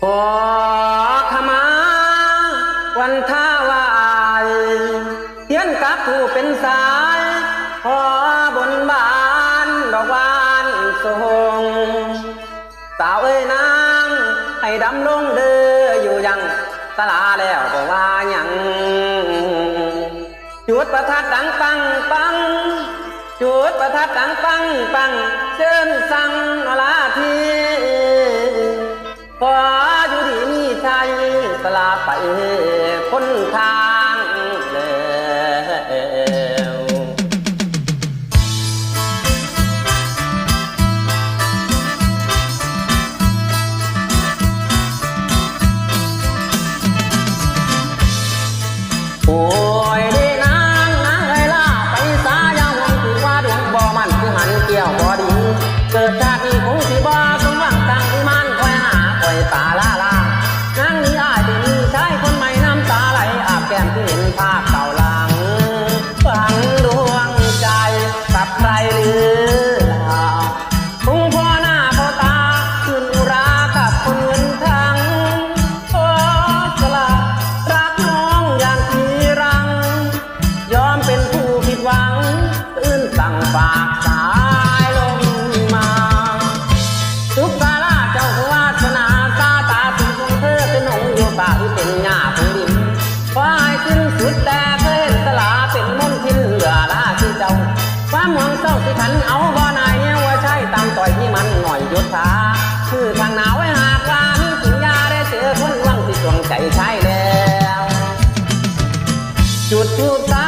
ขอขมาวันท่าวายเทียนกับผู้เป็นสาย ขอบนบานดอกวานสงสาวเอ้ยนางให้ดำลงเด้ออยู่ยังสลาแล้วบอกว่ายังจุดประทัดดังปังปังจุดประทัดดังปังปังเชิญสั่งนลาทีขอ ใจสลาไปคนทางแล้วโอ้ากสายลมมาทุกกาลาเจ้าวาสนาตาตาถึงคงเธอเป็นหงส์อยู่ป่าที่เป็นหญ้าผงดินควายขึ้นสุดแต่เคยเห็นสลาเป็นมนทินเหลือลาคือเจ้าความหวังเศร้าที่ขันเอาบ่นายว่าใช่ตามต่อยที่มันหน่อยยศาคือทางหนาวไว้หากว่ามีสัญญาได้เจอคนหวังที่จวงใจใช่แล้ว จุดทูตา